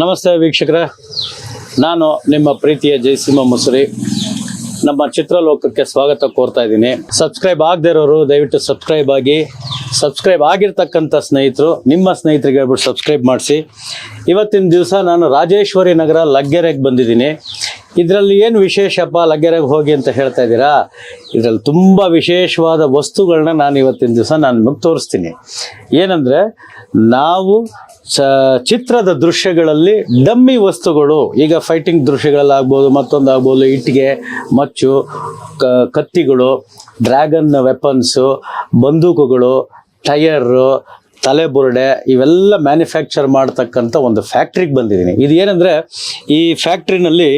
ನಮಸ್ತೆ ವೀಕ್ಷಕರ. ನಾನು ನಿಮ್ಮ ಪ್ರೀತಿಯ ಜಯಸಿಂಹ ಮುಸುರಿ. ನಮ್ಮ ಚಿತ್ರಲೋಕಕ್ಕೆ ಸ್ವಾಗತ ಕೋರ್ತಾ ಇದ್ದೀನಿ. ಸಬ್ಸ್ಕ್ರೈಬ್ ಆಗದೇ ಇರೋರು ದಯವಿಟ್ಟು ಸಬ್ಸ್ಕ್ರೈಬ್ ಆಗಿ. ಸಬ್ಸ್ಕ್ರೈಬ್ ಆಗಿರ್ತಕ್ಕಂಥ ಸ್ನೇಹಿತರು, ನಿಮ್ಮ ಸ್ನೇಹಿತರಿಗೆ ಹೇಳ್ಬಿಟ್ಟು ಸಬ್ಸ್ಕ್ರೈಬ್ ಮಾಡಿಸಿ. ಇವತ್ತಿನ ದಿವಸ ನಾನು ರಾಜೇಶ್ವರಿ ನಗರ ಲಗ್ಗೆರೆಗೆ ಬಂದಿದ್ದೀನಿ. ಇದರಲ್ಲಿ ಏನು ವಿಶೇಷಪ್ಪ ಲಗ್ಗೆರೆಗೆ ಹೋಗಿ ಅಂತ ಹೇಳ್ತಾ ಇದ್ದೀರಾ? ಇದರಲ್ಲಿ ತುಂಬ ವಿಶೇಷವಾದ ವಸ್ತುಗಳನ್ನ ನಾನು ಇವತ್ತಿನ ದಿವಸ ನಾನು ನಿಮಗೆ ತೋರಿಸ್ತೀನಿ. ಏನಂದರೆ, ನಾವು ಚ, ಚಿತ್ರದ ದೃಶ್ಯಗಳಲ್ಲಿ ಡಮ್ಮಿ ವಸ್ತುಗಳು, ಈಗ ಫೈಟಿಂಗ್ ದೃಶ್ಯಗಳಲ್ಲಾಗ್ಬೋದು ಮತ್ತೊಂದು ಆಗ್ಬೋದು ಇಟ್ಟಿಗೆ, ಮಚ್ಚು ಕತ್ತಿಗಳು ಡ್ರ್ಯಾಗನ್ ವೆಪನ್ಸು ಬಂದೂಕುಗಳು ಟಯರು ತಲೆಬುರುಡೆ ಇವೆಲ್ಲ ಮ್ಯಾನುಫ್ಯಾಕ್ಚರ್ ಮಾಡ್ತಕ್ಕಂಥ ಒಂದು ಫ್ಯಾಕ್ಟ್ರಿಗೆ ಬಂದಿದ್ದೀನಿ. ಇದು ಏನಂದರೆ ಈ ಫ್ಯಾಕ್ಟ್ರಿನಲ್ಲಿ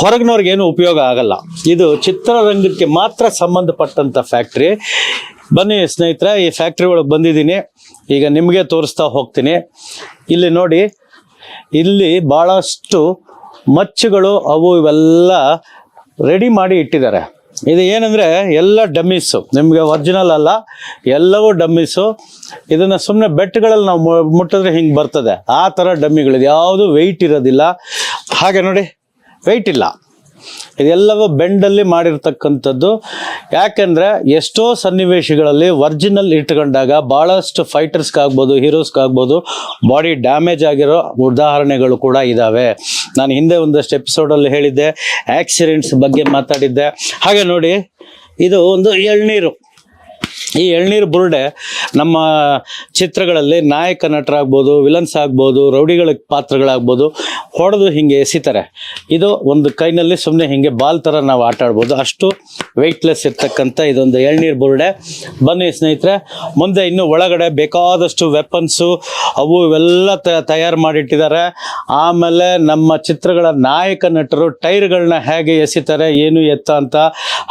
ಹೊರಗಿನವ್ರಿಗೇನು ಉಪಯೋಗ ಆಗಲ್ಲ. ಇದು ಚಿತ್ರರಂಗಕ್ಕೆ ಮಾತ್ರ ಸಂಬಂಧಪಟ್ಟಂಥ ಫ್ಯಾಕ್ಟ್ರಿ ಬನ್ನಿ ಸ್ನೇಹಿತರೆ, ಈ ಫ್ಯಾಕ್ಟ್ರಿ ಒಳಗೆ ಬಂದಿದ್ದೀನಿ. ಈಗ ನಿಮಗೆ ತೋರಿಸ್ತಾ ಹೋಗ್ತೀನಿ. ಇಲ್ಲಿ ನೋಡಿ, ಇಲ್ಲಿ ಭಾಳಷ್ಟು ಮಚ್ಚುಗಳು ಅವು ಇವೆಲ್ಲ ರೆಡಿ ಮಾಡಿ ಇಟ್ಟಿದ್ದಾರೆ. ಇದು ಏನಂದರೆ ಎಲ್ಲ ಡಮ್ಮಿಸು, ನಿಮಗೆ ಒರಿಜಿನಲ್ ಅಲ್ಲ, ಎಲ್ಲವೂ ಡಮ್ಮೀಸು. ಇದನ್ನು ಸುಮ್ಮನೆ ಬೆಟ್ಟಗಳಲ್ಲಿ ನಾವು ಮುಟ್ಟಿದ್ರೆ ಹಿಂಗೆ ಬರ್ತದೆ. ಆ ಥರ ಡಮ್ಮಿಗಳಿದೆ. ಯಾವುದು ವೆಯ್ಟ್ ಇರೋದಿಲ್ಲ. ಹಾಗೆ ನೋಡಿ ವೆಯ್ಟ್ ಇಲ್ಲ. ಇದೆಲ್ಲವೂ ಬೆಂಡಲ್ಲಿ ಮಾಡಿರ್ತಕ್ಕಂಥದ್ದು. ಯಾಕೆಂದರೆ ಎಷ್ಟೋ ಸನ್ನಿವೇಶಗಳಲ್ಲಿ ವರ್ಜಿನಲ್ ಇಟ್ಕೊಂಡಾಗ ಭಾಳಷ್ಟು ಫೈಟರ್ಸ್ಗಾಗ್ಬೋದು ಹೀರೋಸ್ಗಾಗ್ಬೋದು ಬಾಡಿ ಡ್ಯಾಮೇಜ್ ಆಗಿರೋ ಉದಾಹರಣೆಗಳು ಕೂಡ ಇದ್ದಾವೆ ನಾನು ಹಿಂದೆ ಒಂದಷ್ಟು ಎಪಿಸೋಡಲ್ಲಿ ಹೇಳಿದ್ದೆ ಆಕ್ಸಿಡೆಂಟ್ಸ್ ಬಗ್ಗೆ ಮಾತಾಡಿದ್ದೆ. ಹಾಗೆ ನೋಡಿ, ಇದು ಒಂದು ಎಳ್ನೀರು. ಈ ಎಳ್ನೀರು ಬುರುಡೆ ನಮ್ಮ ಚಿತ್ರಗಳಲ್ಲಿ ನಾಯಕ ನಟರಾಗ್ಬೋದು, ವಿಲನ್ಸ್ ಆಗ್ಬೋದು ರೌಡಿಗಳ ಪಾತ್ರಗಳಾಗ್ಬೋದು ಹೊಡೆದು ಹಿಂಗೆ ಎಸಿತಾರೆ. ಇದು ಒಂದು ಕೈನಲ್ಲಿ ಸುಮ್ಮನೆ ಹಿಂಗೆ ಬಾಲ್ ಥರ ನಾವು ಆಟ ಆಡ್ಬೋದು. ಅಷ್ಟು ವೆಯ್ಟ್ಲೆಸ್ ಇರ್ತಕ್ಕಂಥ ಇದೊಂದು ಎಳ್ನೀರು ಬುರುಡೆ. ಬನ್ನಿ ಸ್ನೇಹಿತರೆ, ಮುಂದೆ ಇನ್ನು ಒಳಗಡೆ ಬೇಕಾದಷ್ಟು ವೆಪನ್ಸು ಅವು ಇವೆಲ್ಲ ತಯಾರು ಮಾಡಿಟ್ಟಿದ್ದಾರೆ. ಆಮೇಲೆ ನಮ್ಮ ಚಿತ್ರಗಳ ನಾಯಕ ನಟರು ಟೈರ್ಗಳನ್ನ ಹೇಗೆ ಎಸಿತಾರೆ, ಏನು ಎತ್ತ ಅಂತ,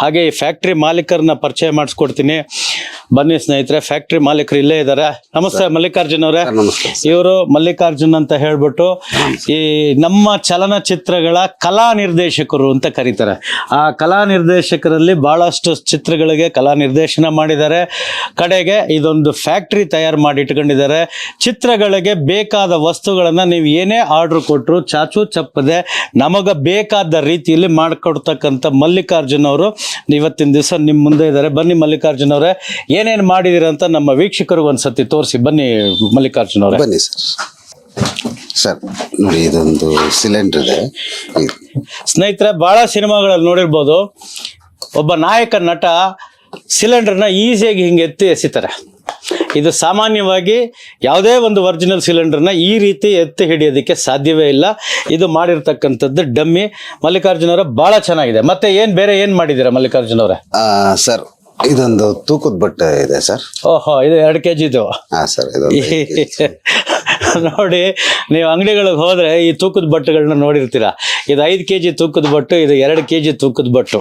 ಹಾಗೆ ಈ ಫ್ಯಾಕ್ಟ್ರಿ ಮಾಲೀಕರನ್ನ ಪರಿಚಯ ಮಾಡಿಸ್ಕೊಡ್ತೀನಿ. ಬನ್ನಿ ಸ್ನೇಹಿತರೆ ಫ್ಯಾಕ್ಟ್ರಿ ಮಾಲೀಕರು ಇಲ್ಲೇ ಇದ್ದಾರೆ ನಮಸ್ತೆ ಮಲ್ಲಿಕಾರ್ಜುನ್ ಅವರೇ. ಇವರು ಮಲ್ಲಿಕಾರ್ಜುನ್ ಅಂತ ಹೇಳ್ಬಿಟ್ಟು ಈ ನಮ್ಮ ಚಲನಚಿತ್ರಗಳ ಕಲಾ ನಿರ್ದೇಶಕರು ಅಂತ ಕರೀತಾರೆ. ಆ ಕಲಾ ನಿರ್ದೇಶಕರಲ್ಲಿ ಬಹಳಷ್ಟು ಚಿತ್ರಗಳಿಗೆ ಕಲಾ ನಿರ್ದೇಶನ ಮಾಡಿದ್ದಾರೆ. ಕಡೆಗೆ ಇದೊಂದು ಫ್ಯಾಕ್ಟ್ರಿ ತಯಾರು ಮಾಡಿ ಇಟ್ಕೊಂಡಿದ್ದಾರೆ ಚಿತ್ರಗಳಿಗೆ ಬೇಕಾದ ವಸ್ತುಗಳನ್ನು ನೀವು ಏನೇ ಆರ್ಡರ್ ಕೊಟ್ಟರು ಚಾಚು ಚಪ್ಪದೆ ನಮಗೆ ಬೇಕಾದ ರೀತಿಯಲ್ಲಿ ಮಾಡಿಕೊಡ್ತಕ್ಕಂಥ ಮಲ್ಲಿಕಾರ್ಜುನ್ ಅವರು ಇವತ್ತಿನ ದಿವಸ ನಿಮ್ಮ ಮುಂದೆ ಇದ್ದಾರೆ. ಬನ್ನಿ ಮಲ್ಲಿಕಾರ್ಜುನ್ ಅವರೇ ಏನೇನು ಮಾಡಿದಿರ ಅಂತ ನಮ್ಮ ವೀಕ್ಷಕರಿಗೆ ಒಂದ್ಸತಿ ತೋರಿಸಿ. ಬನ್ನಿ ಮಲ್ಲಿಕಾರ್ಜುನ್ ಅವರೇ. ಬನ್ನಿ ಸರ್. ಸರ್ ನೋಡಿ ಇದೊಂದು ಸಿಲಿಂಡರ್ ಇದೆ. ಸ್ನೇಹಿತರೆ ಬಹಳ ಸಿನಿಮಾಗಳಲ್ಲಿ ನೋಡಿರ್ಬೋದು ಒಬ್ಬ ನಾಯಕ ನಟ ಸಿಲಿಂಡರ್ನ ಈಸಿಯಾಗಿ ಹಿಂಗೆ ಎತ್ತಿ ಎಸಿತಾರೆ. ಇದು ಸಾಮಾನ್ಯವಾಗಿ ಯಾವುದೇ ಒಂದು ಒರಿಜಿನಲ್ ಸಿಲಿಂಡರ್ನ ಈ ರೀತಿ ಎತ್ತಿ ಹಿಡಿಯೋದಕ್ಕೆ ಸಾಧ್ಯವೇ ಇಲ್ಲ. ಇದು ಮಾಡಿರ್ತಕ್ಕಂಥದ್ದು ಡಮ್ಮಿ. ಮಲ್ಲಿಕಾರ್ಜುನ ಅವರ ಬಹಳ ಚೆನ್ನಾಗಿದೆ. ಮತ್ತೆ ಏನು ಬೇರೆ ಏನು ಮಾಡಿದ್ದೀರಾ ಮಲ್ಲಿಕಾರ್ಜುನ ಅವರೇ? ಸರ್ ಇದೊಂದು ತೂಕದ ಬಟ್ಟೆ ಇದೆ ಸರ್. ಓಹೋ ಇದು ಎರಡು ಕೆ ಜಿದು ಹಾ ಸರ್ ಇದೊಂದು ನೋಡಿ ನೀವು ಅಂಗಡಿಗಳಿಗೆ ಹೋದ್ರೆ ಈ ತೂಕದ ಬಟ್ಟೆಗಳನ್ನ ನೋಡಿರ್ತೀರ. ಇದು ಐದು ಕೆ ಜಿ ತೂಕದ ಬಟ್ಟು ಇದು ಎರಡು ಕೆ ಜಿ ತೂಕದ ಬಟ್ಟು.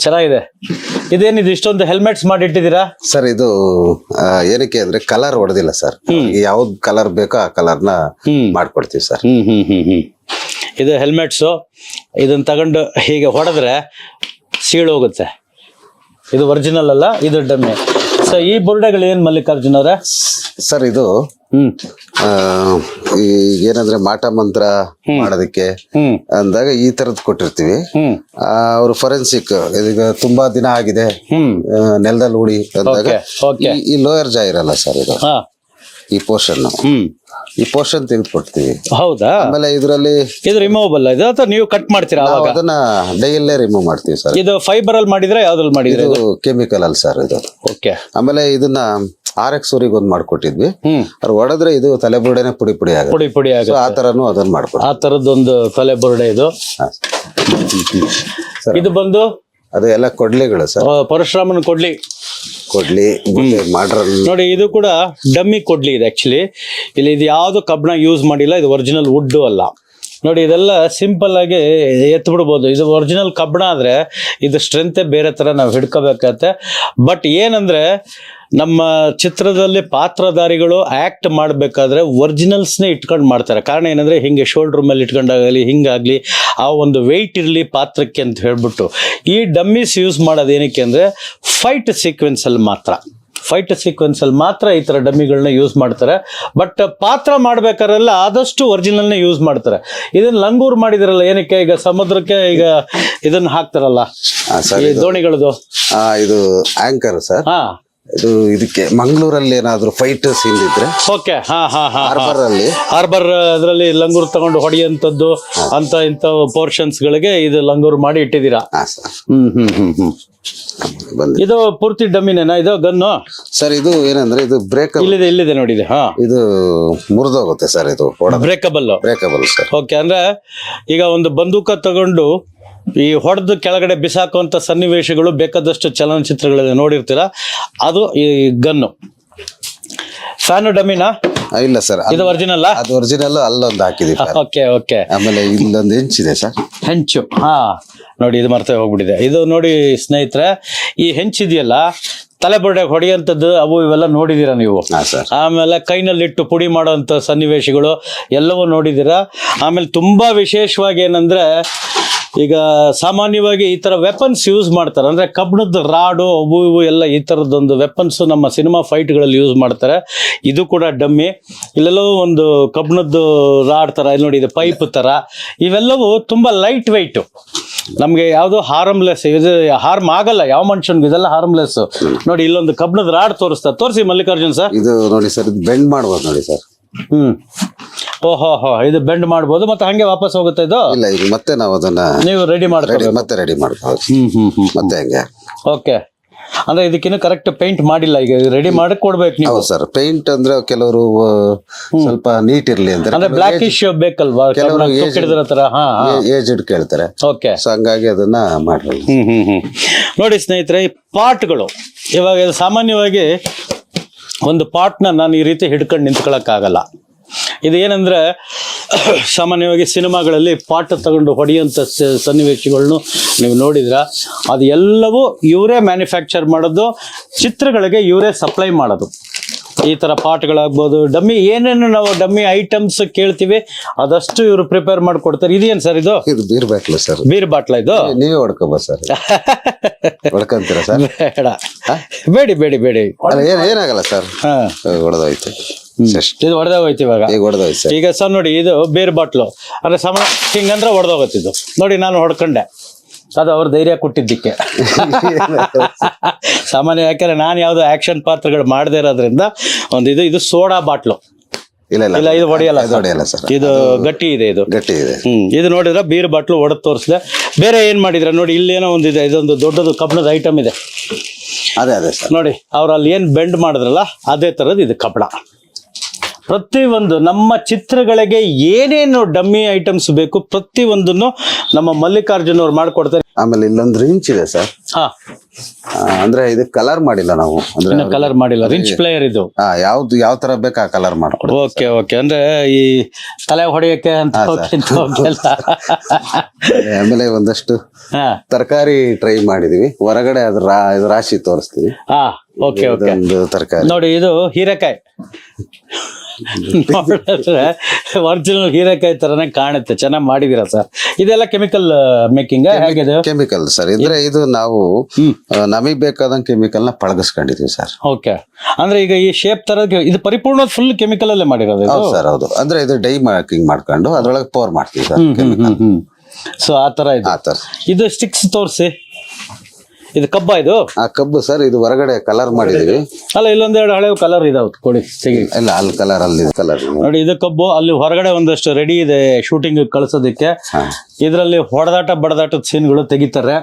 ಚೆನ್ನಾಗಿದೆ. ಇದೇನಿದು ಇಷ್ಟೊಂದು ಹೆಲ್ಮೆಟ್ಸ್ ಮಾಡಿಟ್ಟಿದ್ದೀರಾ? ಸರ್ ಇದು ಆ, ಏನಕ್ಕೆ ಅಂದ್ರೆ ಕಲರ್ ಹೊಡೆದಿಲ್ಲ ಸರ್. ಯಾವ್ದು ಕಲರ್ ಬೇಕೋ ಆ ಕಲರ್ನ. ಮಾಡ್ಕೊಡ್ತೀವಿ ಸರ್. ಹ್ಮ್ ಹ್ಮ್ ಹ್ಮ್ ಹ್ಮ್. ಇದು ಹೆಲ್ಮೆಟ್ಸು ಇದನ್ನ ತಗೊಂಡು ಹೀಗೆ ಹೊಡೆದ್ರೆ ಸೀಳೋಗುತ್ತೆ. ಇದು ಒರಿಜಿನಲ್ ಅಲ್ಲ ಇದು ಡಮ್ಮಿ. ಸೊ ಈ ಬುರುಡೆಗಳು ಏನು ಮಲ್ಲಿಕಾರ್ಜುನ ಅವರೇ? ಸರ್ ಇದು ಹ್ಮ್. ಈ ಏನಂದ್ರೆ ಮಾಟ ಮಂತ್ರ ಮಾಡೋದಕ್ಕೆ ಅಂದಾಗ ಈ ತರದ್ ಕೊಟ್ಟಿರ್ತೀವಿ. ಅವರು ಫೊರೆನ್ಸಿಕ್ ಇದೀಗ ತುಂಬಾ ದಿನ ಆಗಿದೆ. ನೆಲದಲ್ಲಿ ಉಡಿ ಅಂದಾಗ ಈ- ಲೋಯರ್ ಜಾ ಇರಲ್ಲ ಸರ್ ಇದು. ಈ ಪೋರ್ಷನ್ ಹ್ಮ್. ಈ ಪೋರ್ಷನ್ ತೆಗೆದುಕೊಡ್ತೀವಿ ಹೌದಾ? ಆಮೇಲೆ ಇದರಲ್ಲಿ ಇದು ರಿಮೂವಬಲ್ ಇದು ಅಥವಾ ನೀವು ಕಟ್ ಮಾಡ್ತೀರಾ ನಾವು ಅವಾಗ ಅದನ್ನ ಡೈಯಲ್ಲೇ ರಿಮೂವ್ ಮಾಡ್ತೀವಿ ಸರ್ ಇದು ಫೈಬರ್ ಅಲ್ಲಿ ಮಾಡಿದ್ರೆ ಯಾವ್ದ್ರಲ್ಲಿ ಮಾಡಿದ್ರೆ ಇದು ಕೆಮಿಕಲ್ ಅಲ್ಲಿ ಸರ್ ಇದು. ಓಕೆ ಆಮೇಲೆ ಇದನ್ನ ಆರ್ ಎಕ್ಸ್ ಊರಿಗೆ ಒಂದು ಮಾಡ್ಕೊಟ್ಟಿದ್ವಿ. ಹ್ಮ್. ಅವ್ರು ಹೊಡೆದ್ರೆ ಇದು ತಲೆಬುರುಡೆನೆ ಪುಡಿ ಪುಡಿ ಆಗುತ್ತೆ. ಪುಡಿ ಪುಡಿ ಆಗ ಆ ತರನು ಅದನ್ನ ಮಾಡ್ಕೊಡ್ತೀವಿ. ಆ ತರದೊಂದು ತಲೆ ಬುರುಡೆ ಇದು. ಹಾ. ಇದು ಬಂದು ಅದು ಎಲ್ಲ ಕೊಡ್ಲಿಗಳು ಸರ್. ಪರಶುರಾಮನ ಕೊಡ್ಲಿ. ಕೊಡ್ಲಿ ಮಾಡ್ರಲ್ ನೋಡಿ ಇದು ಕೂಡ ಡಮ್ಮಿ ಕೊಡ್ಲಿ ಇದೆ ಆಕ್ಚುಲಿ ಇಲ್ಲಿ ಇದು ಯಾವುದು ಕಬ್ಬಣ ಯೂಸ್ ಮಾಡಿಲ್ಲ ಇದು ಒರಿಜಿನಲ್ ವುಡ್ ಅಲ್ಲ. ನೋಡಿ ಇದೆಲ್ಲ ಸಿಂಪಲ್ ಆಗಿ ಎತ್ಬಿಡ್ಬೋದು. ಇದು ಒರಿಜಿನಲ್ ಕಬ್ಬಣ ಆದ್ರೆ ಇದು ಸ್ಟ್ರೆಂತೆ ಬೇರೆ ತರ ನಾವು ಹಿಡ್ಕೋಬೇಕಾಗತ್ತೆ. ಬಟ್ ಏನಂದ್ರೆ ನಮ್ಮ ಚಿತ್ರದಲ್ಲಿ ಪಾತ್ರಧಾರಿಗಳು ಆಕ್ಟ್ ಮಾಡಬೇಕಾದ್ರೆ ಒರಿಜಿನಲ್ಸ್ನೇ ಇಟ್ಕೊಂಡು ಮಾಡ್ತಾರೆ. ಕಾರಣ ಏನಂದರೆ ಹಿಂಗೆ ಶೋಲ್ಡ್ರ್ ಮೇಲೆ ಇಟ್ಕೊಂಡಾಗಲಿ ಹಿಂಗಾಗಲಿ ಆ ಒಂದು ವೆಯ್ಟ್ ಇರಲಿ ಪಾತ್ರಕ್ಕೆ ಅಂತ ಹೇಳ್ಬಿಟ್ಟು. ಈ ಡಮ್ಮೀಸ್ ಯೂಸ್ ಮಾಡೋದು ಏನಕ್ಕೆ ಅಂದರೆ ಫೈಟ್ ಸೀಕ್ವೆನ್ಸಲ್ಲಿ ಮಾತ್ರ. ಫೈಟ್ ಸೀಕ್ವೆನ್ಸಲ್ಲಿ ಮಾತ್ರ ಈ ಥರ ಡಮ್ಮಿಗಳನ್ನ ಯೂಸ್ ಮಾಡ್ತಾರೆ. ಬಟ್ ಪಾತ್ರ ಮಾಡ್ಬೇಕಾರೆಲ್ಲ ಆದಷ್ಟು ಒರಿಜಿನಲ್ನೇ ಯೂಸ್ ಮಾಡ್ತಾರೆ. ಇದನ್ನು ಲಂಗೂರ್ ಮಾಡಿದಿರಲ್ಲ ಏನಕ್ಕೆ? ಈಗ ಸಮುದ್ರಕ್ಕೆ ಈಗ ಇದನ್ನು ಹಾಕ್ತಾರಲ್ಲ ಈ ದೋಣಿಗಳದು. ಇದು ಆಂಕರ್ ಸರ್. ಹಾ. ಇದು ಇದಕ್ಕೆ ಮಂಗಳೂರಲ್ಲಿ ಏನಾದ್ರು ಫೈಟ್ ಸೀನ್ ಇದ್ರೆ? ಓಕೆ ಹಾ ಹಾ ಹಾ ಹಾರ್ಬರ್ ಅಲ್ಲಿ ಹಾರ್ಬರ್ ಅದರಲ್ಲಿ ಲಂಗೂರ್ ತಗೊಂಡು ಹೊಡೆಯುವಂಥದ್ದು ಅಂತ ಇಂತ ಪೋರ್ಷನ್ಸ್ ಗಳಿಗೆ ಇದು ಲಂಗೂರ್ ಮಾಡಿ ಇಟ್ಟಿದ್ದೀರಾ? ಹಾ ಸರ್. ಹ್ಮ್ ಹ್ಮ್ ಹ್ಮ್ ಹ್ಮ್. ಬಂದು ಇದು ಪೂರ್ತಿ ಡಮ್ಮಿನೇನಾ? ಇದು ಗನ್ನು? ಸರ್ ಇದು ಏನಂದ್ರೆ ಇದು ಬ್ರೇಕ್ ಇಲ್ಲಿದೆ ಇಲ್ಲಿದೆ ನೋಡಿ ಇದು ಹಾ. ಇದು ಮುರಿದೋಗುತ್ತೆ ಸರ್ ಇದು ಬ್ರೇಕಬಲ್ ಬ್ರೇಕಬಲ್ ಸರ್ ಓಕೆ ಅಂದ್ರೆ ಈಗ ಒಂದು ಬಂದೂಕ ತಗೊಂಡು ಈ ಹೊಡೆದು ಕೆಳಗಡೆ ಬಿಸಾಕುವಂತ ಸನ್ನಿವೇಶಗಳು ಬೇಕಾದಷ್ಟು ಚಲನಚಿತ್ರಗಳಲ್ಲಿ ನೋಡಿರ್ತೀರ? ಅದು ಈ ಗನ್ನು. ಫ್ಯಾನು ಡಮಿನಾ ಇಲ್ಲ ಸರ್ ಇದು ಒರಿಜಿನಲ್ ಅದು ಒರಿಜಿನಲ್ ಅಲ್ಲೊಂದು ಹಾಕಿದೀವಿ ಸರ್. ಓಕೆ ಓಕೆ ಆಮೇಲೆ ಇಲ್ಲೊಂದು ಹೆಂಚಿದೆ ಸರ್. ಹೆಂಚು. ಹಾ ನೋಡಿ ಇದು ಮರ್ತೇ ಹೋಗ್ಬಿಟ್ಟಿದೆ. ಇದು ನೋಡಿ ಸ್ನೇಹಿತರೆ ಈ ಹೆಂಚಿದೆಯಲ್ಲ ತಲೆ ತಲೆಬುರುಡೆ ಹೊಡೆಯುವಂಥದ್ದು ಅವು ಇವೆಲ್ಲ ನೋಡಿದ್ದೀರಾ ನೀವು? ಆಮೇಲೆ ಕೈನಲ್ಲಿಟ್ಟು ಪುಡಿ ಮಾಡೋವಂಥ ಸನ್ನಿವೇಶಗಳು ಎಲ್ಲವೂ ನೋಡಿದ್ದೀರಾ? ಆಮೇಲೆ ತುಂಬ ವಿಶೇಷವಾಗಿ ಏನಂದ್ರೆ ಈಗ ಸಾಮಾನ್ಯವಾಗಿ ಈ ತರ ವೆಪನ್ಸ್ ಯೂಸ್ ಮಾಡ್ತಾರೆ. ಅಂದ್ರೆ ಕಬ್ಬಣದ ರಾಡು ಅವು ಇವು ಎಲ್ಲ ಈ ಥರದ್ದೊಂದು ವೆಪನ್ಸ್ ನಮ್ಮ ಸಿನಿಮಾ ಫೈಟ್ಗಳಲ್ಲಿ ಯೂಸ್ ಮಾಡ್ತಾರೆ. ಇದು ಕೂಡ ಡಮ್ಮಿ. ಇಲ್ಲೆಲ್ಲವೂ ಒಂದು ಕಬ್ಬಣದ್ದು ರಾಡ್ ತರ ಇಲ್ಲಿ ನೋಡಿ ಇದು ಪೈಪ್ ತರ. ಇವೆಲ್ಲವೂ ತುಂಬಾ ಲೈಟ್ ವೆಯ್ಟು ನಮಗೆ ಯಾವುದು ಹಾರ್ಮ್ಲೆಸ್ ಇದು ಹಾರ್ಮ್ ಆಗಲ್ಲ. ಯಾವ ಮನುಷ್ಯನ್ ಇದೆಲ್ಲ ಹಾರ್ಮ್ಲೆಸ್ ನೋಡಿ ಇಲ್ಲೊಂದು ಕಬ್ಬಣದ ರಾಡ್ ತೋರಿಸ್ತಾರೆ. ತೋರಿಸಿ ಮಲ್ಲಿಕಾರ್ಜುನ್ ಸರ್. ಇದು ನೋಡಿ ಸರ್ ಇದು ಬೆಂಡ್ ಮಾಡ್ಬೋದು ನೋಡಿ ಸರ್. ಹ್ಮ್. ಓಹೋ ಹೋ ಇದು ಬೆಂಡ್ ಮಾಡ್ಬೋದು ಮತ್ತೆ ಹಂಗೆ ವಾಪಸ್ ಹೋಗುತ್ತೆ ಇದು? ಇಲ್ಲ ಇದು ಮತ್ತೆ ನಾವು ಅದನ್ನ ನೀವು ರೆಡಿ ರೆಡಿ ಮತ್ತೆ ರೆಡಿ ಮಾಡ್ಬೋದು. ಹ್ಮ್ ಹ್ಮ್ ಹ್ಮ್ ಮತ್ತೆ ಹಂಗೆ? ಓಕೆ ಅಂದ್ರೆ ಇದಕ್ಕಿನ್ನು ಕರೆಕ್ಟ್ ಪೇಂಟ್ ಮಾಡಿಲ್ಲ ಈಗ. ರೆಡಿ ಮಾಡಿ ಕೊಡ್ಬೇಕು ನೀವು. ಹೌದು ಸರ್ ಪೇಂಟ್ ಅಂದ್ರೆ ಕೆಲವರು ಸ್ವಲ್ಪ ನೀಟ್ ಇರ್ಲಿ ಅಂತ ಅಂದ್ರೆ ಬ್ಲಾಕ್ ಇಶ್ ಬೇಕಲ್ವಾ? ಕೆಲವರು ಹಿಡಿದ್ರ ತರ ಹಾ ಏಜ್ಡ್ ಕೇಳ್ತಾರೆ. ಓಕೆ ಸೊ ಹಂಗಾಗಿ ಅದನ್ನ ಮಾಡ್ಬೋದು ಹ್ಮ್ ಹ್ಮ್ ಹ್ಮ್. ನೋಡಿ ಸ್ನೇಹಿತರೆ ಈ ಪಾಟ್ಗಳು ಇವಾಗ ಇದು ಸಾಮಾನ್ಯವಾಗಿ ಒಂದು ಪಾಟ್ನ ನಾನು ಈ ರೀತಿ ಹಿಡ್ಕೊಂಡು ನಿಂತ್ಕೊಳ್ಳೋಕ್ಕಾಗಲ್ಲ ಇದು ಏನಂದ್ರೆ ಸಾಮಾನ್ಯವಾಗಿ ಸಿನಿಮಾಗಳಲ್ಲಿ ಪಾಟ್ ತಗೊಂಡು ಹೊಡೆಯುವಂಥ ಸನ್ನಿವೇಶಗಳನ್ನು ನೀವು ನೋಡಿದ್ರ? ಅದು ಎಲ್ಲವೂ ಇವರೇ ಮ್ಯಾನುಫ್ಯಾಕ್ಚರ್ ಮಾಡೋದು, ಚಿತ್ರಗಳಿಗೆ ಇವರೇ ಸಪ್ಲೈ ಮಾಡೋದು. ಈ ಥರ ಪಾಟ್ಗಳಾಗ್ಬೋದು ಡಮ್ಮಿ ಏನೇನು ನಾವು ಡಮ್ಮಿ ಐಟಮ್ಸ್ ಕೇಳ್ತೀವಿ ಅದಷ್ಟು ಇವರು ಪ್ರಿಪೇರ್ ಮಾಡ್ಕೊಡ್ತಾರೆ. ಇದೇನು ಸರ್ ಇದು? ಇದು ಬೀರ್ ಬಾಟ್ಲು ಸರ್. ಬೀರ್ ಬಾಟ್ಲ ಇದು? ನೀವೇ ಹೊಡ್ಕೊಬ ಸರ್. ಹೊಡ್ಕೊಂತೀರಾ ಸರ್? ಬೇಡ. ಬೇಡಿ ಬೇಡಿ ಬೇಡಿ. ಅಲ್ಲ ಏನ್ ಏನಾಗಲ್ಲ ಸರ್? ಹಾ. ಹೊಡೆದೋಯ್ತು ಇದು ಹೊಡೆದೋಗೈತಿ ಇವಾಗ. ಈಗ ಹೊಡೆದೋಯ್ತು ಸರ್. ಈಗ ಸರ್ ನೋಡಿ ಇದು ಬೀರ್ ಬಾಟ್ಲು ಅಂದ್ರೆ ಸಮ ಹಿಂಗಂದ್ರೆ ಹೊಡೆದೋಗತ್ತಿದ್ದು ನೋಡಿ ನಾನು ಹೊಡ್ಕೊಂಡೆ. ಅದು ಅವ್ರ ಧೈರ್ಯ ಕೊಟ್ಟಿದ್ದಕ್ಕೆ. ಸಾಮಾನ್ಯ ಯಾಕಂದ್ರೆ ನಾನು ಯಾವ್ದು ಆಕ್ಷನ್ ಪಾತ್ರಗಳು ಮಾಡದೇ ಇರೋದ್ರಿಂದ ಒಂದು ಇದು ಇದು ಸೋಡಾ ಬಾಟ್ಲು. ಇಲ್ಲ ಇಲ್ಲ ಇದು ಒಡೆಯಲ್ಲ ಇದು ಹೊಡೆಯಲ್ಲ ಸರ್. ಇದು ಗಟ್ಟಿ ಇದೆ ಇದು. ಗಟ್ಟಿ ಇದೆ. ಹ್ಮ್ ಇದು ನೋಡಿದ್ರೆ ಬೀರ್ ಬಾಟ್ಲು ಒಡೆದು ತೋರಿಸಿದೆ. ಬೇರೆ ಏನ್ ಮಾಡಿದ್ರೆ ನೋಡಿ ಇಲ್ಲೇನೋ ಒಂದಿದೆ ಇದೊಂದು ದೊಡ್ಡದು ಕಬ್ಬಣದ ಐಟಮ್ ಇದೆ. ಅದೇ ಅದೇ ಸರ್. ನೋಡಿ ಅವ್ರು ಅಲ್ಲಿ ಏನು ಬೆಂಡ್ ಮಾಡಿದ್ರಲ್ಲ ಅದೇ ಥರದ್ದು ಇದು ಕಬ್ಬಣ. ಪ್ರತಿಯೊಂದು ನಮ್ಮ ಚಿತ್ರಗಳಿಗೆ ಏನೇನು ಡಮ್ಮಿ ಐಟಮ್ಸ್ ಬೇಕು ಪ್ರತಿಯೊಂದನ್ನು ನಮ್ಮ ಮಲ್ಲಿಕಾರ್ಜುನ್ ಅವ್ರು ಮಾಡ್ಕೊಡ್ತಾರೆ. ಆಮೇಲೆ ಇಲ್ಲೊಂದು ರಿಂಚ್ ಇದೆ ಸರ್ ಹಾ. ಅಂದ್ರೆ ಇದು ಕಲರ್ ಮಾಡಿಲ್ಲ ನಾವು. ಅಂದ್ರೆ ಇನ್ನು ಕಲರ್ ಮಾಡಿಲ್ಲ. ರಿಂಚ್ ಪ್ಲೇಯರ್ ಇದು. ಆ, ಯಾವ್ದು ಯಾವ ತರ ಬೇಕು ಆ ಕಲರ್ ಮಾಡ್ಕೊಡ್ತೀವಿ ಓಕೆ ಓಕೆ ಅಂದ್ರೆ ಈ ತಲೆ ಹೊಡೆಯಕ್ಕೆ ಅಂತ. ಆಮೇಲೆ ಒಂದಷ್ಟು ಹಾ. ತರಕಾರಿ ಟ್ರೈ ಮಾಡಿದೀವಿ. ಹೊರಗಡೆ ಅದ್ರ ರಾ- ಇದು ರಾಶಿ ತೋರಿಸ್ತೀವಿ. ಹಾ ಓಕೆ ಓಕೆ ಒಂದು ತರಕಾರಿ. ನೋಡಿ ಇದು ಹೀರೆಕಾಯಿ. ನೋಡಿದ್ರೆ ಒರಿಜಿನಲ್ ಹೀರೆಕಾಯಿ ತರನೇ ಕಾಣುತ್ತೆ. ಚೆನ್ನಾಗಿ ಮಾಡಿದೀರಾ ಸರ್ ಇದೆಲ್ಲ ಕೆಮಿಕಲ್ ಮೇಕಿಂಗ್ ಹೇಗಿದೆ? ಕೆಮಿಕಲ್ ಸರ್ ಅಂದ್ರೆ ಇದು ನಾವು ನಮಗೆ ಬೇಕಾದಂಗೆ ಕೆಮಿಕಲ್ನ ಪಳಗಿಸ್ಕೊಂಡಿದೀವಿ ಸರ್ ಓಕೆ ಅಂದ್ರೆ ಈಗ ಈ ಶೇಪ್ ತರ ಇದು ಪರಿಪೂರ್ಣ ಫುಲ್ ಕೆಮಿಕಲ್ ಅಲ್ಲೇ ಮಾಡಿರೋದು ಹೌದು ಸರ್ ಹೌದು. ಅಂದ್ರೆ ಇದು ಡೈ ಮಾರ್ಕಿಂಗ್ ಮಾಡ್ಕೊಂಡು ಅದ್ರೊಳಗೆ ಪೋರ್ ಮಾಡ್ತೀವಿ ಸರ್ ಸೊ ಆ ತರ ಇದು. ಆ ತರ. ಇದು ಸ್ಟಿಕ್ಸ್ ತೋರಿಸಿ. ಇದು ಕಬ್ಬ ಇದು? ಆ ಕಬ್ಬು ಸರ್ ಇದು ಹೊರಗಡೆ ಕಲರ್ ಮಾಡಿದೀವಿ. ಅಲ್ಲ ಇಲ್ಲೊಂದೆರಡು ಹಳೆ ಕಲರ್ ಇದಾವ್ ಕೊಡಿ ತೆಗಿ ಇಲ್ಲ ಅಲ್ಲಿ ಕಲರ್ ಅಲ್ಲಿ ಕಲರ್ ನೋಡಿ ಇದು ಕಬ್ಬು ಅಲ್ಲಿ ಹೊರಗಡೆ ಒಂದಷ್ಟು ರೆಡಿ ಇದೆ ಶೂಟಿಂಗ್ ಕಳಿಸೋದಿಕ್ಕೆ. ಇದರಲ್ಲಿ ಹೊಡೆದಾಟ ಬಡದಾಟದ ಸೀನ್ಗಳು ತೆಗಿತಾರೆ.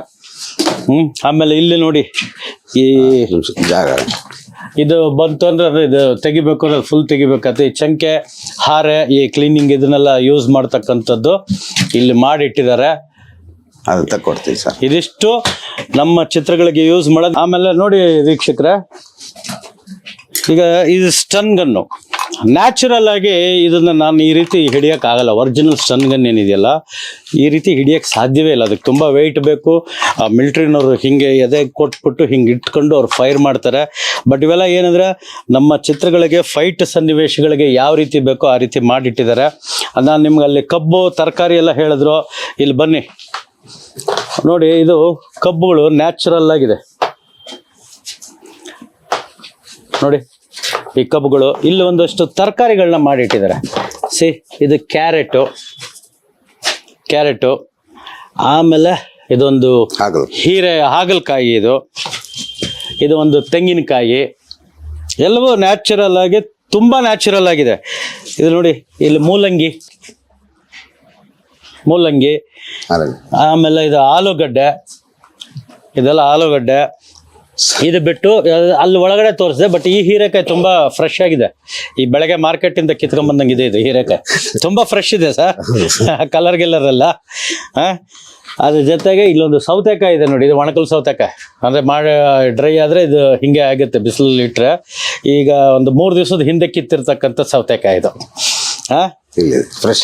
ಹ್ಮ್ ಆಮೇಲೆ ಇಲ್ಲಿ ನೋಡಿ ಈ ಜಾಗ. ಇದು ಬಂತು ಅಂದ್ರೆ ಅದು ಇದು ತೆಗಿಬೇಕು ಅಂದ್ರೆ ಫುಲ್ ತೆಗಿಬೇಕಾಗುತ್ತೆ ಈ ಚಂಕೆ ಹಾರೆ ಈ ಕ್ಲೀನಿಂಗ್ ಇದನ್ನೆಲ್ಲ ಯೂಸ್ ಮಾಡ್ತಕ್ಕಂಥದ್ದು ಇಲ್ಲಿ ಮಾಡಿಟ್ಟಿದ್ದಾರೆ. ಅದು ತಕ್ಕೊಡ್ತೀವಿ ಸರ್. ಇದಿಷ್ಟು ನಮ್ಮ ಚಿತ್ರಗಳಿಗೆ ಯೂಸ್ ಮಾಡೋದು. ಆಮೇಲೆ ನೋಡಿ ವೀಕ್ಷಕರೇ, ಈಗ ಇದು ಸ್ಟನ್ ಗನ್ನು ನ್ಯಾಚುರಲ್ ಆಗಿ ಇದನ್ನು ನಾನು ಈ ರೀತಿ ಹಿಡಿಯೋಕ್ಕಾಗಲ್ಲ ಒರಿಜಿನಲ್ ಸ್ಟನ್ ಗನ್ ಏನಿದೆಯಲ್ಲ, ಈ ರೀತಿ ಹಿಡಿಯೋಕ್ಕೆ ಸಾಧ್ಯವೇ ಇಲ್ಲ. ಅದಕ್ಕೆ ತುಂಬ ವೆಯ್ಟ್ ಬೇಕು. ಆ ಮಿಲ್ಟ್ರಿನವರು ಹಿಂಗೆ ಎದೆ ಕೊಟ್ಬಿಟ್ಟು ಹಿಂಗೆ ಇಟ್ಕೊಂಡು ಅವ್ರು ಫೈರ್ ಮಾಡ್ತಾರೆ. ಬಟ್ ಇವೆಲ್ಲ ಏನಂದರೆ ನಮ್ಮ ಚಿತ್ರಗಳಿಗೆ ಫೈಟ್ ಸನ್ನಿವೇಶಗಳಿಗೆ ಯಾವ ರೀತಿ ಬೇಕೋ ಆ ರೀತಿ ಮಾಡಿಟ್ಟಿದ್ದಾರೆ. ನಾನು ನಿಮ್ಗೆ ಅಲ್ಲಿ ಕಬ್ಬು, ತರಕಾರಿ ಎಲ್ಲ ಹೇಳಿದ್ರು. ಇಲ್ಲಿ ಬನ್ನಿ. ನೋಡಿ ಇದು ಕಬ್ಬುಗಳು ನ್ಯಾಚುರಲ್ ಆಗಿದೆ. ನೋಡಿ ಈ ಕಬ್ಬುಗಳು ಇಲ್ಲಿ ಒಂದಷ್ಟು ತರಕಾರಿಗಳನ್ನ ಮಾಡಿಟ್ಟಿದ್ದಾರೆ. ಸಿ ಇದು ಕ್ಯಾರೆಟು. ಕ್ಯಾರೆಟು. ಆಮೇಲೆ ಇದೊಂದು ಹೀರೆ ಹಾಗಲಕಾಯಿ ಇದು. ಇದು ಒಂದು ತೆಂಗಿನಕಾಯಿ. ಎಲ್ಲವೂ ನ್ಯಾಚುರಲ್ ಆಗಿ ತುಂಬ ನ್ಯಾಚುರಲ್ ಆಗಿದೆ. ಇದು ನೋಡಿ ಇಲ್ಲಿ ಮೂಲಂಗಿ. ಮೂಲಂಗಿ ಆಮೇಲೆ ಇದು ಆಲೂಗಡ್ಡೆ ಇದೆಲ್ಲ ಆಲೂಗಡ್ಡೆ. ಇದು ಬಿಟ್ಟು ಅಲ್ಲಿ ಒಳಗಡೆ ತೋರಿಸಿದೆ ಬಟ್ ಈ ಹೀರೆಕಾಯಿ ತುಂಬಾ ಫ್ರೆಶ್ ಆಗಿದೆ. ಈ ಬೆಳಗ್ಗೆ ಮಾರ್ಕೆಟ್ ಇಂದ ಕಿತ್ಕೊಂಡ್ಬಂದಂಗೆ ಇದೆ ಇದು ಹೀರೆಕಾಯಿ. ತುಂಬಾ ಫ್ರೆಶ್ ಇದೆ ಸರ್. ಕಲರ್ ಗಿಲ್ಲರ್ ಎಲ್ಲ? ಅದ್ರ ಜೊತೆಗೆ ಇಲ್ಲೊಂದು ಸೌತೆಕಾಯಿ ಇದೆ ನೋಡಿ ಇದು ಒಣಕಲ್ ಸೌತೆಕಾಯಿ. ಅಂದ್ರೆ ಮಾಡಿ ಡ್ರೈ ಆದ್ರೆ ಇದು ಹಿಂಗೆ ಆಗುತ್ತೆ ಬಿಸಿಲಲ್ಲಿ ಇಟ್ರೆ. ಈಗ ಒಂದು ಮೂರು ದಿವಸದ ಹಿಂದೆ ಕಿತ್ತಿರ್ತಕ್ಕಂಥ ಸೌತೆಕಾಯಿ ಇದು. ಹಾ ಇಲ್ಲಿ ಫ್ರೆಶ್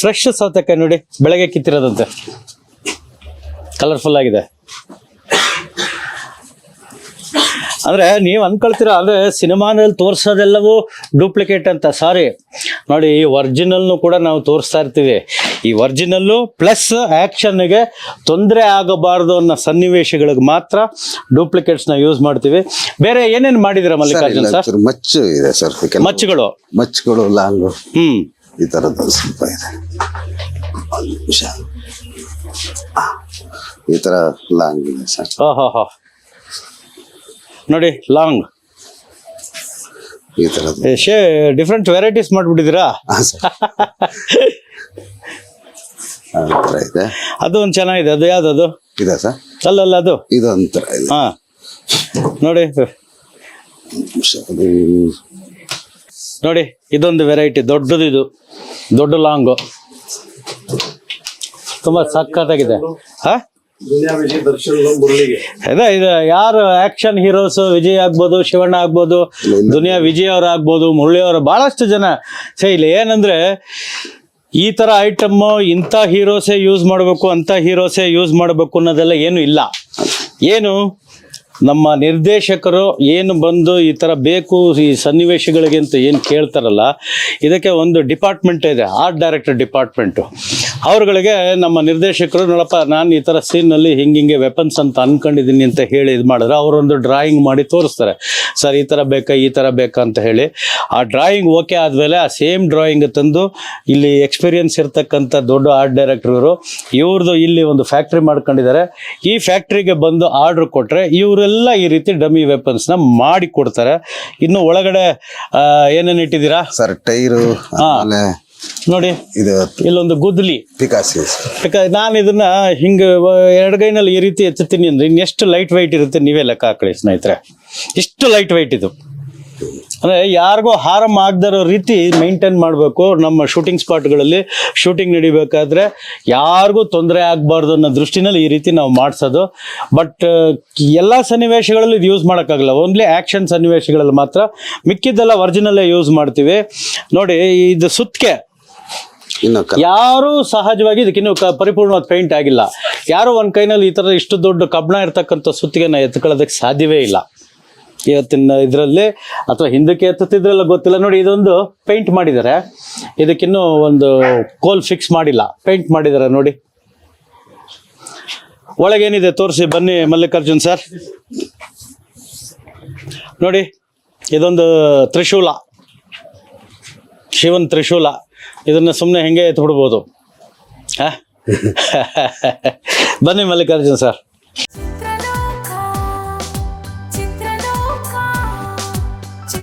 ಫ್ರೆಶ್ ಸೌತೆಕಾಯಿ ನೋಡಿ ಬೆಳಗ್ಗೆ ಕಿತ್ತಿರೋದಂತೆ. ಕಲರ್ಫುಲ್ ಆಗಿದೆ. ಅಂದ್ರೆ ನೀವು ಅನ್ಕೊಳ್ತೀರಾ ಅಂದ್ರೆ ಸಿನಿಮಾದಲ್ಲಿ ತೋರಿಸೋದೆಲ್ಲವೂ ಡೂಪ್ಲಿಕೇಟ್ ಅಂತ ಸಾರಿ ನೋಡಿ ಈ ಒರಿಜಿನಲ್ನು ಕೂಡ ನಾವು ತೋರಿಸ್ತಾ ಇರ್ತೀವಿ. ಈ ಒರಿಜಿನಲ್ಲು ಪ್ಲಸ್ ಆ್ಯಕ್ಷನ್ಗೆ ತೊಂದರೆ ಆಗಬಾರ್ದು ಅನ್ನೋ ಸನ್ನಿವೇಶಗಳಿಗೆ ಮಾತ್ರ ಡೂಪ್ಲಿಕೇಟ್ಸ್ನ ಯೂಸ್ ಮಾಡ್ತೀವಿ. ಬೇರೆ ಏನೇನು ಮಾಡಿದಿರ ಮಲ್ಲಿಕಾರ್ಜುನ್ ಸರ್? ಮಚ್ಚು ಇದೆ ಸರ್. ಕೆಲವು ಮಚ್ಚುಗಳು. ಮಚ್ಚುಗಳು ಲಾಂಗು. ಹ್ಮ್. ಈ ಥರದ್ದು ಸ್ವಲ್ಪ ಇದೆ. ಒಂದು ನಿಮಿಷ. ಆ, ಈ ಥರ ಲಾಂಗ್ ಇದೆ ಸರ್. ಓಹೋ ಹೋ ನೋಡಿ ಲಾಂಗ್. ಈ ಥರದ್ದು ಶೇ ಡಿಫ್ರೆಂಟ್ ವೆರೈಟೀಸ್ ಮಾಡ್ಬಿಟ್ಟಿದ್ದೀರಾ? ಹಾಂ ಸರ್. ಆ ಥರ ಇದೆ. ಅದು ಒಂದು ಚೆನ್ನಾಗಿದೆ. ಅದು ಯಾವ್ದದು? ಇದೆ ಸರ್? ಅಲ್ಲಲ್ಲ ಅದು ಇದು. ಒಂಥರ ಇದೆ ಹಾ. ನೋಡಿ. ಅದು ನೋಡಿ ಇದೊಂದು ವೆರೈಟಿ ದೊಡ್ಡದು ಇದು ದೊಡ್ಡ ಲಾಂಗು. ತುಂಬಾ ಸಕ್ಕತ್ತಾಗಿದೆ ಹಾ? ಅದೇ ಇದು ಯಾರು ಆಕ್ಷನ್ ಹೀರೋಸ್ ವಿಜಯ್ ಆಗ್ಬೋದು ಶಿವಣ್ಣ ಆಗ್ಬೋದು ದುನಿಯಾ ವಿಜಯ್ ಅವ್ರ ಆಗ್ಬೋದು ಮುರಳಿ ಅವರು ಬಹಳಷ್ಟು ಜನ. ಸೇ ಇಲ್ಲಿ ಏನಂದ್ರೆ ಈ ತರ ಐಟಮ್ ಇಂಥ ಹೀರೋಸೇ ಯೂಸ್ ಮಾಡಬೇಕು ಅಂತ ಹೀರೋಸೇ ಯೂಸ್ ಮಾಡಬೇಕು ಅನ್ನೋದೆಲ್ಲ ಏನು ಇಲ್ಲ. ಏನು ನಮ್ಮ ನಿರ್ದೇಶಕರು ಏನು ಬಂದು ಈ ಥರ ಬೇಕು ಈ ಸನ್ನಿವೇಶಗಳಿಗೆ ಅಂತ ಏನು ಕೇಳ್ತಾರಲ್ಲ ಇದಕ್ಕೆ ಒಂದು ಡಿಪಾರ್ಟ್ಮೆಂಟ್ ಇದೆ ಆರ್ಟ್ ಡೈರೆಕ್ಟರ್ ಡಿಪಾರ್ಟ್ಮೆಂಟು ಅವ್ರುಗಳಿಗೆ ನಮ್ಮ ನಿರ್ದೇಶಕರು ನೋಡಪ್ಪ ನಾನು ಈ ಥರ ಸೀನ್ನಲ್ಲಿ ಹಿಂಗೆ ಹಿಂಗೆ ವೆಪನ್ಸ್ ಅಂತ ಅನ್ಕೊಂಡಿದ್ದೀನಿ ಅಂತ ಹೇಳಿ ಇದು ಮಾಡಿದ್ರೆ ಅವರೊಂದು ಡ್ರಾಯಿಂಗ್ ಮಾಡಿ ತೋರಿಸ್ತಾರೆ. ಸರ್ ಈ ಥರ ಬೇಕಾ ಈ ಥರ ಬೇಕಾ? ಅಂತ ಹೇಳಿ. ಆ ಡ್ರಾಯಿಂಗ್ ಓಕೆ ಆದಮೇಲೆ ಆ ಸೇಮ್ ಡ್ರಾಯಿಂಗ್ ತಂದು ಇಲ್ಲಿ ಎಕ್ಸ್ಪೀರಿಯನ್ಸ್ ಇರ್ತಕ್ಕಂಥ ದೊಡ್ಡ ಆರ್ಟ್ ಡೈರೆಕ್ಟರ್ ಇವರು ಇವ್ರದ್ದು ಇಲ್ಲಿ ಒಂದು ಫ್ಯಾಕ್ಟ್ರಿ ಮಾಡ್ಕೊಂಡಿದ್ದಾರೆ. ಈ ಫ್ಯಾಕ್ಟ್ರಿಗೆ ಬಂದು ಆರ್ಡ್ರ್ ಕೊಟ್ಟರೆ ಇವರೆಲ್ಲ ಈ ರೀತಿ ಡಮ್ಮಿ ವೆಪನ್ಸ್ನ ಮಾಡಿ ಕೊಡ್ತಾರೆ. ಇನ್ನು ಒಳಗಡೆ ಏನೇನು ಇಟ್ಟಿದ್ದೀರಾ? ಸರ್ ಟೈರು ಆಮೇಲೆ ನೋಡಿ ಇದು ಇಲ್ಲೊಂದು ಗುದ್ಲಿ. ಪಿಕಾಸಿ ನಾನು ಇದನ್ನ ಹಿಂಗ ಎರಡ್ಗೈನಲ್ಲಿ ಈ ರೀತಿ ಎತ್ತುತ್ತೀನಿ ಅಂದ್ರೆ ಇನ್ನೆಷ್ಟು ಲೈಟ್ ವೈಟ್ ಇರುತ್ತೆ ನೀವೇ ಲೆಕ್ಕ ಹಾಕಳಿ ಸ್ನೇಹಿತರೆ. ಇಷ್ಟು ಲೈಟ್ ವೈಟ್ ಇದು. ಅಂದ್ರೆ ಯಾರಿಗೂ ಹಾರಂ ಆಗದಿರೋ ರೀತಿ ಮೈಂಟೈನ್ ಮಾಡಬೇಕು. ನಮ್ಮ ಶೂಟಿಂಗ್ ಸ್ಪಾಟ್ಗಳಲ್ಲಿ ಶೂಟಿಂಗ್ ನಡಿಬೇಕಾದ್ರೆ ಯಾರಿಗೂ ತೊಂದರೆ ಆಗಬಾರ್ದು ಅನ್ನೋ ದೃಷ್ಟಿನಲ್ಲಿ ಈ ರೀತಿ ನಾವು ಮಾಡಿಸೋದು. ಬಟ್ ಎಲ್ಲ ಸನ್ನಿವೇಶಗಳಲ್ಲಿ ಇದು ಯೂಸ್ ಮಾಡೋಕ್ಕಾಗಲ್ಲ. ಓನ್ಲಿ ಆ್ಯಕ್ಷನ್ ಸನ್ನಿವೇಶಗಳಲ್ಲಿ ಮಾತ್ರ ಮಿಕ್ಕಿದ್ದೆಲ್ಲ ಒರಿಜಿನಲ್ಲೇ ಯೂಸ್ ಮಾಡ್ತೀವಿ. ನೋಡಿ ಇದು ಸುತ್ತಿಗೆ ಯಾರು ಸಹಜವಾಗಿ ಇದಕ್ಕಿನ್ನು ಪರಿಪೂರ್ಣವಾದ ಪೇಂಟ್ ಆಗಿಲ್ಲ. ಯಾರು ಒಂದು ಕೈನಲ್ಲಿ ಈ ತರ ಇಷ್ಟು ದೊಡ್ಡ ಕಬ್ಬಣ ಇರ್ತಕ್ಕಂಥ ಸುತ್ತಿಗೆನ ಎತ್ಕೊಳ್ಳೋದಕ್ಕೆ ಸಾಧ್ಯವೇ ಇಲ್ಲ. ಇವತ್ತಿನ ಇದರಲ್ಲಿ ಅಥವಾ ಹಿಂದಕ್ಕೆ ಎತ್ತುತ್ತಿದ್ರಲ್ಲ ಗೊತ್ತಿಲ್ಲ. ನೋಡಿ, ಇದೊಂದು ಪೇಂಟ್ ಮಾಡಿದ್ದಾರೆ. ಇದಕ್ಕಿನ್ನೂ ಒಂದು ಕೋಲ್ ಫಿಕ್ಸ್ ಮಾಡಿಲ್ಲ. ಪೇಂಟ್ ಮಾಡಿದ್ದಾರೆ ನೋಡಿ. ಒಳಗೇನಿದೆ? ತೋರಿಸಿ. ಬನ್ನಿ ಮಲ್ಲಿಕಾರ್ಜುನ್ ಸರ್. ನೋಡಿ, ಇದೊಂದು ತ್ರಿಶೂಲ. ಶಿವನ್ ತ್ರಿಶೂಲ. ಇದನ್ನ ಸುಮ್ಮನೆ ಹೆಂಗೆ ಎತ್ತು ಬಿಡ್ಬೋದು ಹಾಂ? ಬನ್ನಿ ಮಲ್ಲಿಕಾರ್ಜುನ್ ಸರ್.